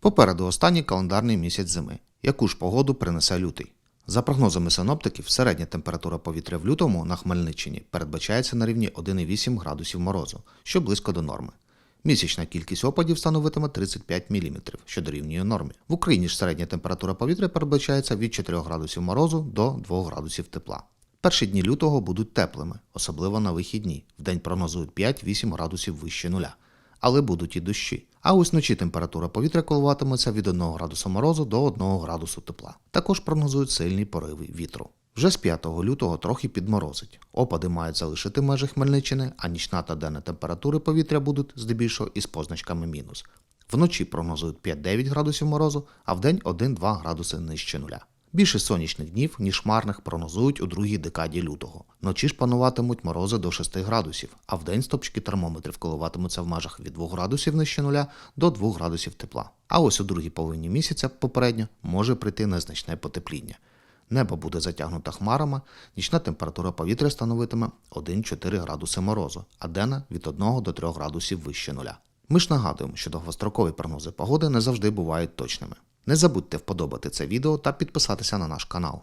Попереду останній календарний місяць зими. Яку ж погоду принесе лютий? За прогнозами синоптиків, середня температура повітря в лютому на Хмельниччині передбачається на рівні 1,8 градусів морозу, що близько до норми. Місячна кількість опадів становитиме 35 мм, що дорівнює нормі. В Україні ж середня температура повітря передбачається від 4 градусів морозу до 2 градусів тепла. Перші дні лютого будуть теплими, особливо на вихідні. Вдень прогнозують 5-8 градусів вище нуля. Але будуть і дощі. А ось вночі температура повітря коливатиметься від 1 градуса морозу до 1 градусу тепла. Також прогнозують сильні пориви вітру. Вже з 5 лютого трохи підморозить. Опади мають залишити межі Хмельниччини, а нічна та денна температури повітря будуть здебільшого із позначками мінус. Вночі прогнозують 5-9 градусів морозу, а вдень 1-2 градуси нижче нуля. Більше сонячних днів, ніж хмарних, прогнозують у другій декаді лютого. Вночі ж пануватимуть морози до 6 градусів, а вдень стопчики термометрів коливатимуться в межах від 2 градусів нижче нуля до 2 градусів тепла. А ось у другій половині місяця попередньо може прийти незначне потепління. Небо буде затягнуто хмарами, нічна температура повітря становитиме 1-4 градуси морозу, а денна від 1 до 3 градусів вище нуля. Ми ж нагадуємо, що довгострокові прогнози погоди не завжди бувають точними. Не забудьте вподобати це відео та підписатися на наш канал.